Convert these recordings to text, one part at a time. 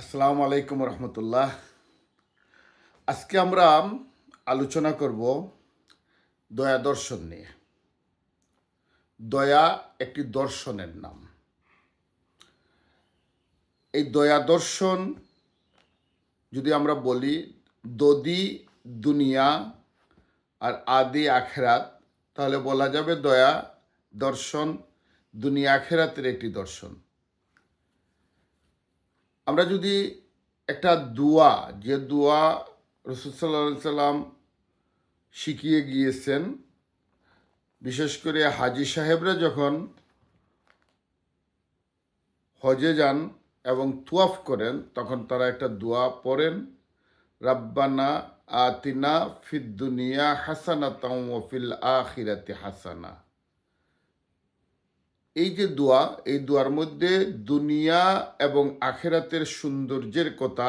আসসালামু আলাইকুম রহমতুল্লাহ। আজকে আমরা আলোচনা করব দয়া দর্শন নিয়ে। দয়া একটি দর্শনের নাম। এই দয়া দর্শন যদি আমরা বলি, দদি, দুনিয়া আর আদি আখেরাত, তাহলে বলা যাবে দয়া দর্শন, দুনিয়া আখেরাতের একটি দর্শন। আমরা যদি একটা দোয়া, যে দোয়া রসুল সাল্লাহ সাল্লাম শিখিয়ে গিয়েছেন, বিশেষ করে হাজি সাহেবরা যখন হজে যান এবং তুয়াফ করেন, তখন তারা একটা দোয়া পড়েন, রাব্বানা আতিনা ফিদ দুনিয়া হাসানা তাওফিল আখিরাতে হাসানা। এই যে দোয়া, এই দোয়ার মধ্যে দুনিয়া এবং আখেরাতের সৌন্দর্যের কথা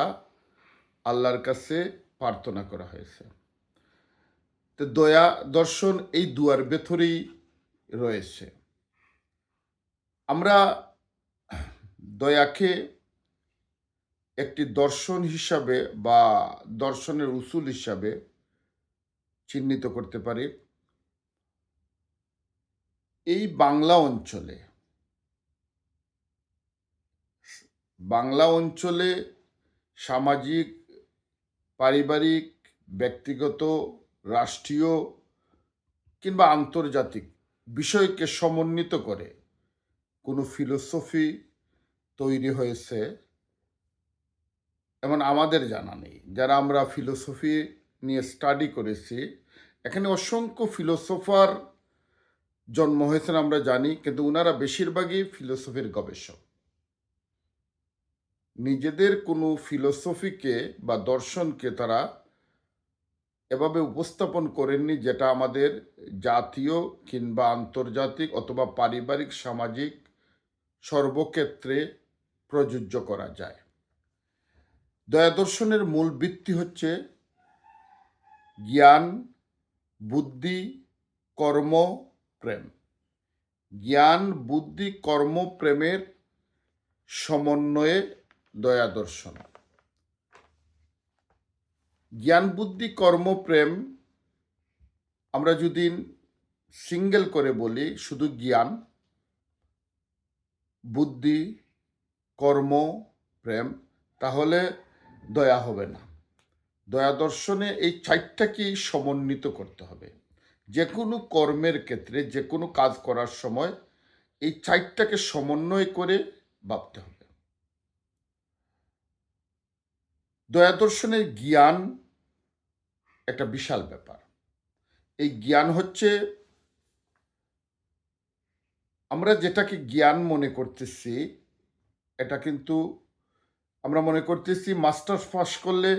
আল্লাহর কাছে প্রার্থনা করা হয়েছে। তো দয়া, দর্শন এই দুয়ার ভেতরেই রয়েছে। আমরা দয়াকে একটি দর্শন হিসাবে বা দর্শনের উসুল হিসাবে চিহ্নিত করতে পারি। এই বাংলা অঞ্চলে বাংলা অঞ্চলে সামাজিক, পারিবারিক, ব্যক্তিগত, রাষ্ট্রীয় কিংবা আন্তর্জাতিক বিষয়কে সমন্বিত করে কোনো ফিলোসফি তৈরি হয়েছে? এমন আমাদের জানা নেই। যারা আমরা ফিলোসফি নিয়ে স্টাডি করেছি, এখানে অসংখ্য ফিলোসফার জন্ম হয়েছেন আমরা জানি, কিন্তু ওনারা বেশিরভাগই ফিলোসফির গবেষক। নিজেদের কোনো ফিলোসফিকে বা দর্শনকে তারা এভাবে উপস্থাপন করেননি যেটা আমাদের জাতীয় কিংবা আন্তর্জাতিক অথবা পারিবারিক সামাজিক সর্বক্ষেত্রে প্রযোজ্য করা যায়। দয়া দর্শনের মূল ভিত্তি হচ্ছে জ্ঞান, বুদ্ধি, কর্ম প্রেম। জ্ঞান, বুদ্ধি, কর্ম, প্রেমের সমন্বয়ে দয়া দর্শন। জ্ঞান, বুদ্ধি, কর্ম, প্রেম আমরা যদি সিঙ্গেল করে বলি, শুধু জ্ঞান, বুদ্ধি, কর্ম, প্রেম, তাহলে দয়া হবে না। দয়া দর্শনে এই চারটাকেই সমন্বিত করতে হবে। যে কোনো কর্মের ক্ষেত্রে যে কোনো কাজ করার সময় এই চারটাকে সমন্বয় করে ভাবতে হবে। দয়া দর্শনের জ্ঞান একটা বিশাল ব্যাপার। এই জ্ঞান হচ্ছে আমরা যেটাকে জ্ঞান মনে করতেছি, এটা কিন্তু আমরা মনে করতেছি মাস্টার্স পাস করলে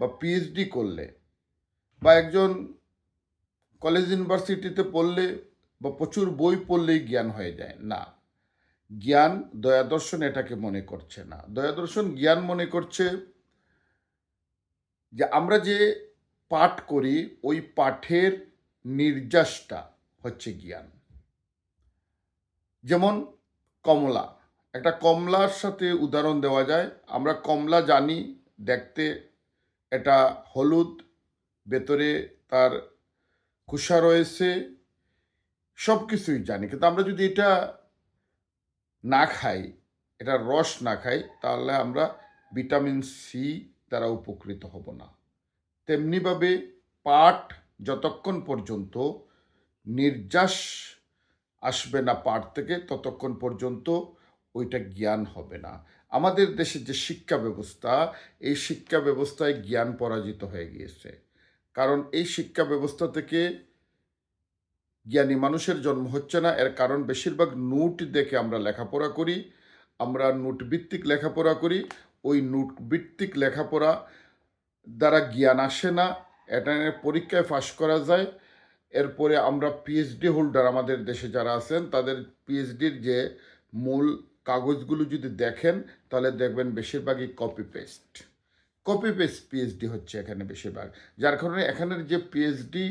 বা পিএইচডি করলে বা একজন কলেজ ইউনিভার্সিটিতে পড়লে বা প্রচুর বই পড়লেই জ্ঞান হয়ে যায়। না, জ্ঞান দয়াদর্শন এটাকে মনে করছে না। দয়াদর্শন জ্ঞান মনে করছে যে আমরা যে পাঠ করি, ওই পাঠের নির্যাসটা হচ্ছে জ্ঞান। যেমন কমলা, একটা কমলার সাথে উদাহরণ দেওয়া যায়। আমরা কমলা জানি, দেখতে এটা হলুদ, ভেতরে তার কুষা রয়েছে সব কিছুই জানি। কিন্তু আমরা যদি এটা না খাই, এটা রস না খাই, তাহলে আমরা ভিটামিন সি দ্বারা উপকৃত হব না। তেমনিভাবে পাট যতক্ষণ পর্যন্ত নির্যাস আসবে না পাট থেকে, ততক্ষণ পর্যন্ত ওইটা জ্ঞান হবে না। আমাদের দেশের যে শিক্ষা ব্যবস্থা, এই শিক্ষা ব্যবস্থায় জ্ঞান পরাজিত হয়ে গিয়েছে। কারণ এই শিক্ষা ব্যবস্থা থেকে জ্ঞানী মানুষের জন্ম হচ্ছে না। এর কারণ বেশিরভাগ নোট দেখে আমরা লেখাপড়া করি, আমরা নোট ভিত্তিক লেখাপড়া করি। ওই নোট ভিত্তিক লেখাপড়া দ্বারা জ্ঞান আসে না। এটা পরীক্ষায় পাশ করা যায়। এরপরে আমরা পিএইচডি হোল্ডার আমাদের দেশে যারা আছেন, তাদের পিএইচডির যে মূল কাগজগুলো যদি দেখেন, তাহলে দেখবেন বেশিরভাগই copy paste copy paste PhD হচ্ছে এখানে বেশিরভাগ। যার কারণে এখানের যে পিএইচডি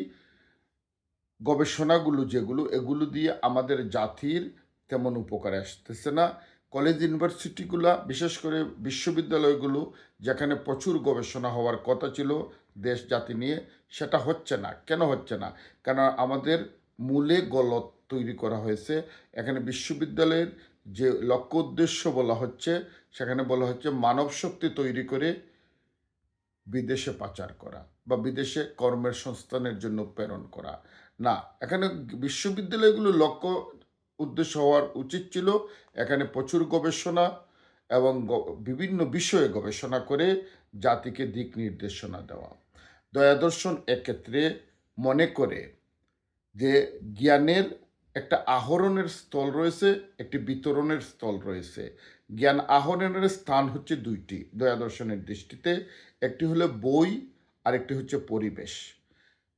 গবেষণাগুলো যেগুলো, এগুলো দিয়ে আমাদের জাতির তেমন উপকারে আসতেছে না। কলেজ ইউনিভার্সিটিগুলা বিশেষ করে বিশ্ববিদ্যালয়গুলো, যেখানে প্রচুর গবেষণা হওয়ার কথা ছিল দেশ জাতি নিয়ে, সেটা হচ্ছে না। কেন হচ্ছে না? কারণ আমাদের মূলে গলত তৈরি করা হয়েছে। এখানে বিশ্ববিদ্যালয়ের যে লক্ষ্য উদ্দেশ্য বলা হচ্ছে, সেখানে বলা হচ্ছে মানব শক্তি তৈরি করে বিদেশে পাচার করা বা বিদেশে কর্মের সংস্থানের জন্য প্রেরণ করা। না, এখানে বিশ্ববিদ্যালয়গুলো লক্ষ্য উদ্দেশ্য হওয়ার উচিত ছিল এখানে প্রচুর গবেষণা এবং বিভিন্ন বিষয়ে গবেষণা করে জাতিকে দিক নির্দেশনা দেওয়া। দয়াদর্শন এক্ষেত্রে মনে করে যে জ্ঞানের একটা আহরণের স্থল রয়েছে, একটি বিতরণের স্থল রয়েছে। জ্ঞান আহরণের স্থান হচ্ছে দুইটি দয়াদর্শনের দৃষ্টিতে। একটি হলো বই আর একটি হচ্ছে পরিবেশ।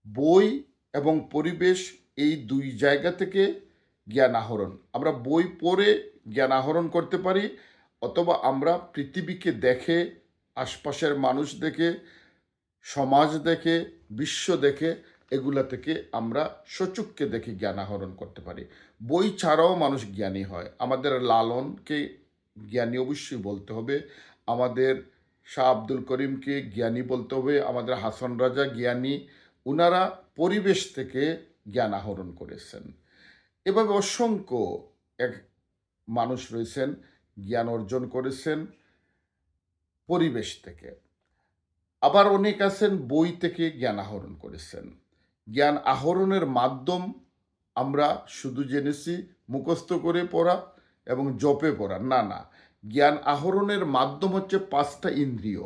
বই এবং পরিবেশ এই দুই জায়গা থেকে জ্ঞান আহরণ। আমরা বই পড়ে জ্ঞান আহরণ করতে পারি, অথবা আমরা পৃথিবীকে দেখে, আশপাশের মানুষ দেখে, সমাজ দেখে, বিশ্ব দেখে, এগুলা থেকে আমরা সচুককে দেখে জ্ঞান আহরণ করতে পারি। বই ছাড়াও মানুষ জ্ঞানী হয়। আমাদের লালনকে জ্ঞানী অবশ্যই বলতে হবে। আমাদের শাহ আব্দুল করিমকে জ্ঞানী বলতে হবে, আমাদের হাসন রাজা জ্ঞানী, উনারা পরিবেশ থেকে জ্ঞান আহরণ করেছেন। এভাবে অসংখ্য এক মানুষ রয়েছেন, জ্ঞান অর্জন করেছেন পরিবেশ থেকে। আবার অনেক আছেন বই থেকে জ্ঞান আহরণ করেছেন। জ্ঞান আহরণের মাধ্যম আমরা শুধু জেনেছি, মুখস্থ করে পড়া এবং জপে পড়া না না। জ্ঞান আহরণের মাধ্যম হচ্ছে পাঁচটা ইন্দ্রিয়।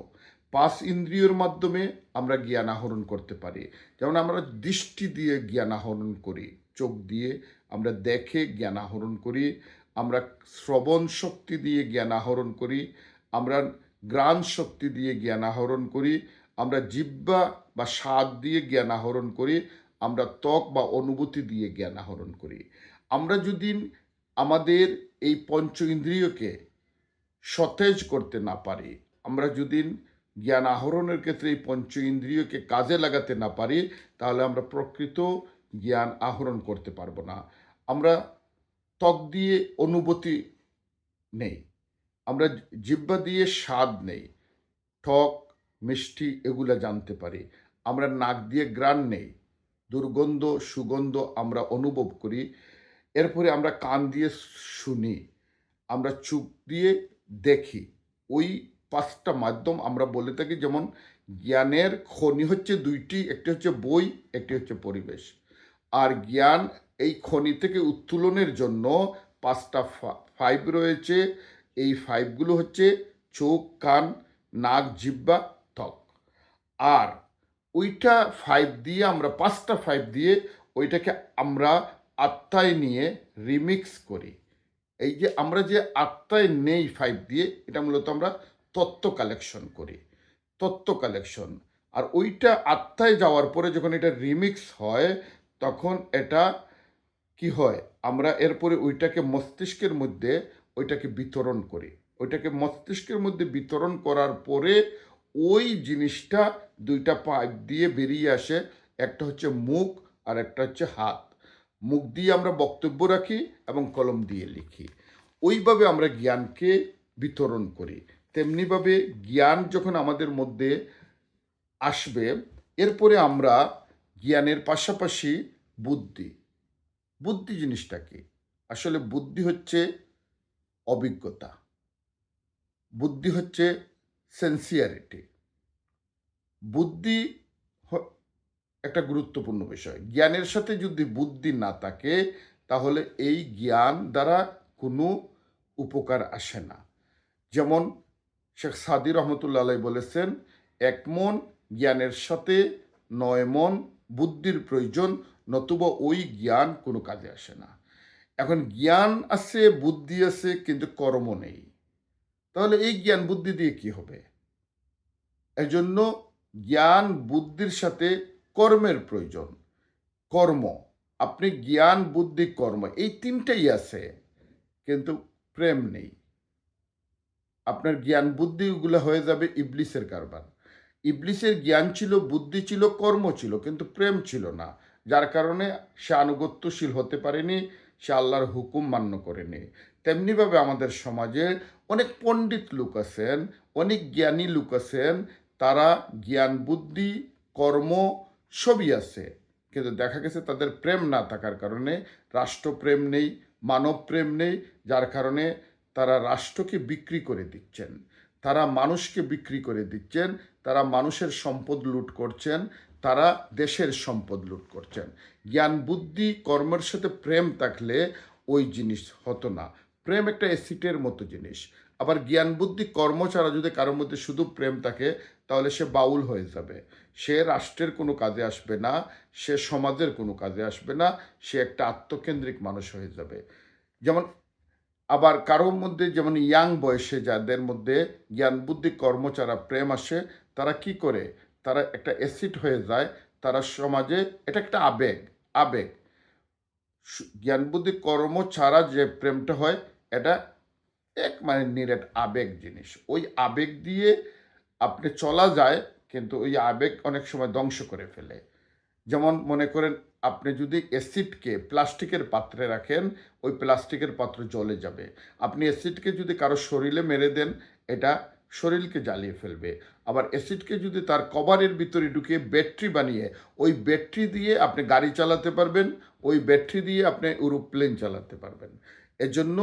পাঁচ ইন্দ্রিয়র মাধ্যমে আমরা জ্ঞান আহরণ করতে পারি। যেমন আমরা দৃষ্টি দিয়ে জ্ঞান আহরণ করি, চোখ দিয়ে আমরা দেখে জ্ঞান আহরণ করি, আমরা শ্রবণ শক্তি দিয়ে জ্ঞান আহরণ করি, আমরা গ্রাণ শক্তি দিয়ে জ্ঞান আহরণ করি, আমরা জিব্বা বা স্বাদ দিয়ে জ্ঞান আহরণ করি, আমরা ত্বক বা অনুভূতি দিয়ে জ্ঞান আহরণ করি। আমরা যদি আমাদের এই পঞ্চ ইন্দ্রিয়কে সতেজ করতে না পারি, আমরা যদি জ্ঞান আহরণের ক্ষেত্রে এই পঞ্চ ইন্দ্রিয়কে কাজে লাগাতে না পারি, তাহলে আমরা প্রকৃত জ্ঞান আহরণ করতে পারব না। আমরা ত্বক দিয়ে অনুভূতি নেই, আমরা জিব্বা দিয়ে স্বাদ নেই ঠক মিষ্টি এগুলা জানতে পারি, আমরা নাক দিয়ে গ্রাণ নেই, দুর্গন্ধ, সুগন্ধ আমরা অনুভব করি এরপরে আমরা কান দিয়ে শুনি, আমরা চুপ দিয়ে দেখি। ওই পাঁচটা মাধ্যম আমরা বলে থাকি যেমন জ্ঞানের খনি হচ্ছে দুইটি, একটি হচ্ছে বই, একটি হচ্ছে পরিবেশ। আর জ্ঞান এই খনি থেকে উত্তোলনের জন্য পাঁচটা ফাইভ রয়েছে। এই ফাইভগুলো হচ্ছে চোখ, কান, নাক, জিব্বা, ত্বক। আর ওইটা ফাইভ দিয়ে আমরা, পাঁচটা ফাইভ দিয়ে ওইটাকে আমরা আত্মায় নিয়ে রিমিক্স করি। এই যে আমরা যে আত্মায় নেই ফাইভ দিয়ে, এটা মূলত আমরা তত্ত্ব কালেকশন করি। তত্ত্ব কালেকশন আর ওইটা আত্মায় যাওয়ার পরে যখন এটা রিমিক্স হয়, তখন এটা কি হয়? আমরা এরপরে ওইটাকে মস্তিষ্কের মধ্যে ওইটাকে বিতরণ করি। ওইটাকে মস্তিষ্কের মধ্যে বিতরণ করার পরে ওই জিনিসটা দুইটা পাইপ দিয়ে বেরিয়ে আসে। একটা হচ্ছে মুখ আর একটা হচ্ছে হাত। মুখ দিয়ে আমরা বক্তব্য রাখি এবং কলম দিয়ে লিখি। ওইভাবে আমরা জ্ঞানকে বিতরণ করি। তেমনিভাবে জ্ঞান যখন আমাদের মধ্যে আসবে, এরপরে আমরা জ্ঞানের পাশাপাশি বুদ্ধি। বুদ্ধি জিনিসটা কি? আসলে বুদ্ধি হচ্ছে অভিজ্ঞতা। বুদ্ধি হচ্ছে সেন্সিয়ারিটি বুদ্ধি একটা গুরুত্বপূর্ণ বিষয়। জ্ঞানের সাথে যদি বুদ্ধি না থাকে, তাহলে এই জ্ঞান দ্বারা কোনো উপকার আসে না। যেমন শেখ সাদি রহমতুল্লাহ বলেছেন, এক মন জ্ঞানের সাথে নয় মন বুদ্ধির প্রয়োজন, নতুবা ওই জ্ঞান কোনো কাজে আসে না। এখন জ্ঞান আছে, বুদ্ধি আছে, কিন্তু কর্ম নেই। তাহলে এই জ্ঞান বুদ্ধি দিয়ে কি হবে? এজন্য জ্ঞান বুদ্ধির সাথে কর্মের প্রয়োজন। কর্ম, আপনি জ্ঞান, বুদ্ধি, কর্ম, এই তিনটাই আছে, কিন্তু প্রেম নেই। আপনার জ্ঞান বুদ্ধিগুলো হয়ে যাবে ইবলিসের কারবার। ইবলিসের জ্ঞান ছিল, বুদ্ধি ছিল, কর্ম ছিল, কিন্তু প্রেম ছিল না, যার কারণে সে আনুগত্যশীল হতে পারেনি, সে আল্লাহর হুকুম মান্য করেনি। তেমনিভাবে আমাদের সমাজে অনেক পণ্ডিত লোক আছেন, অনেক জ্ঞানী লোক আছেন, তারা জ্ঞান, বুদ্ধি, কর্ম সবই আছে, কিন্তু দেখা গেছে তাদের প্রেম না থাকার কারণে রাষ্ট্রপ্রেম নেই মানব প্রেম নেই, যার কারণে তারা রাষ্ট্রকে বিক্রি করে দিচ্ছেন। তারা মানুষকে বিক্রি করে দিচ্ছেন, তারা মানুষের সম্পদ লুট করছেন, তারা দেশের সম্পদ লুট করছেন। জ্ঞান, বুদ্ধি, কর্মের সাথে প্রেম থাকলে ওই জিনিস হতো না। প্রেম একটা অ্যাসিটের মতো জিনিস। আবার জ্ঞান, বুদ্ধি, কর্ম ছাড়া যদি কারোর মধ্যে শুধু প্রেম থাকে তাহলে সে বাউল হয়ে যাবে। সে রাষ্ট্রের কোনো কাজে আসবে না, সে সমাজের কোনো কাজে আসবে না, সে একটা আত্মকেন্দ্রিক মানুষ হয়ে যাবে। যেমন আবার কারোর মধ্যে যেমন ইয়াং বয়সে যাদের মধ্যে জ্ঞান, বুদ্ধি কর্ম ছাড়া প্রেম আসে, তারা কি করে? তারা একটা অ্যাসিড হয়ে যায়, তারা সমাজে, এটা একটা আবেগ আবেগ। জ্ঞান, বুদ্ধি কর্ম ছাড়া যে প্রেমটা হয়, এটা এক মানে নিরেট আবেগ জিনিস। ওই আবেগ দিয়ে আপনি চলা যায়, কিন্তু ওই আবেগ অনেক সময় ধ্বংস করে ফেলে। যেমন মনে করেন, আপনি যদি অ্যাসিডকে প্লাস্টিকের পাত্রে রাখেন, ওই প্লাস্টিকের পাত্র জ্বলে যাবে। আপনি অ্যাসিডকে যদি কারও শরীরে মেরে দেন, এটা শরীরকে জ্বালিয়ে ফেলবে। আবার অ্যাসিডকে যদি তার কভারের ভিতরে ঢুকিয়ে ব্যাটারি বানিয়ে, ওই ব্যাটারি দিয়ে আপনি গাড়ি চালাতে পারবেন, ওই ব্যাটারি দিয়ে আপনি এরোপ্লেন চালাতে পারবেন। এজন্য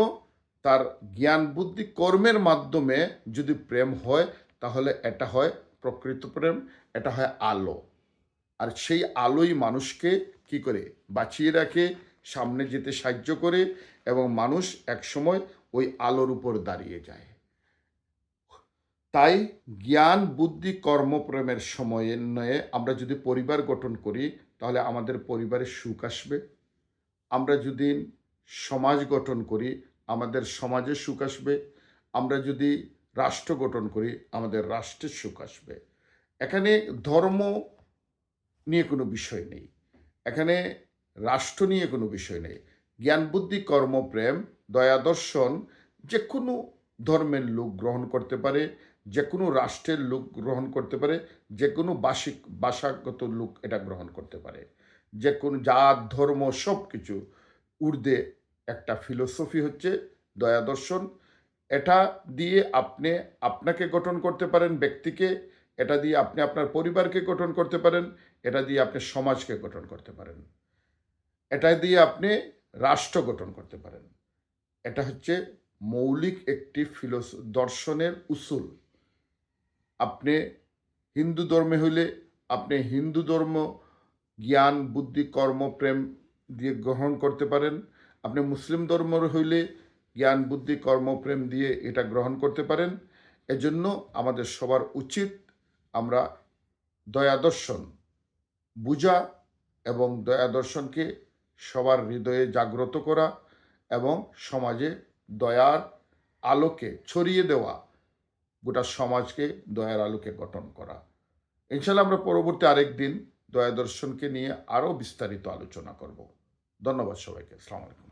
তার জ্ঞান, বুদ্ধি, কর্মের মাধ্যমে যদি প্রেম হয় তাহলে এটা হয় প্রকৃত প্রেম, এটা হয় আলো। আর সেই আলোই মানুষকে কি করে? বাঁচিয়ে রাখে, সামনে যেতে সাহায্য করে এবং মানুষ একসময় ওই আলোর উপর দাঁড়িয়ে যায়। তাই জ্ঞান, বুদ্ধি কর্মপ্রেমের সময়ে নয়ে আমরা যদি পরিবার গঠন করি, তাহলে আমাদের পরিবারে সুখ আসবে। আমরা যদি সমাজ গঠন করি, আমাদের সমাজে সুখ আসবে। আমরা যদি রাষ্ট্র গঠন করি আমাদের রাষ্ট্রের সুখ আসবে। এখানে ধর্ম নিয়ে কোনো বিষয় নেই। এখানে রাষ্ট্র নিয়ে কোনো বিষয় নেই। জ্ঞান, বুদ্ধি কর্মপ্রেম দয়া, দর্শন যে কোনো ধর্মের লোক গ্রহণ করতে পারে যে কোনো রাষ্ট্রের লোক গ্রহণ করতে পারে যে কোনো বাসিক ভাষাগত লোক এটা গ্রহণ করতে পারে। যে কোনো জাত, ধর্ম সব কিছু ঊর্ধ্বে একটা ফিলোসফি হচ্ছে দয়া, দর্শন এটা দিয়ে আপনি আপনাকে গঠন করতে পারেন ব্যক্তিকে, এটা দিয়ে আপনি আপনার পরিবারকে গঠন করতে পারেন, এটা দিয়ে আপনি সমাজকে গঠন করতে পারেন। এটা দিয়ে আপনি রাষ্ট্র গঠন করতে পারেন। এটা হচ্ছে মৌলিক একটি ফিলোস, দর্শনের উসুল। আপনি হিন্দু ধর্মে হইলে আপনি হিন্দু ধর্ম, জ্ঞান, বুদ্ধি, কর্ম, প্রেম দিয়ে গ্রহণ করতে পারেন। আপনি মুসলিম ধর্মের হইলে জ্ঞান, বুদ্ধি, কর্ম, প্রেম দিয়ে এটা গ্রহণ করতে পারেন। এজন্য আমাদের সবার উচিত আমরা দয়া দর্শন, বুঝা এবং দয়া দর্শনকে সবার হৃদয়ে জাগ্রত করা এবং সমাজে দয়ার আলোকে ছড়িয়ে দেওয়া, গোটা সমাজকে দয়ার আলোকে গঠন করা। ইনশাল্লাহ আমরা পরবর্তী আরেক দিন দয়া দর্শনকে নিয়ে আরও বিস্তারিত আলোচনা করব। ধন্যবাদ সবাইকে। আসসালামু আলাইকুম।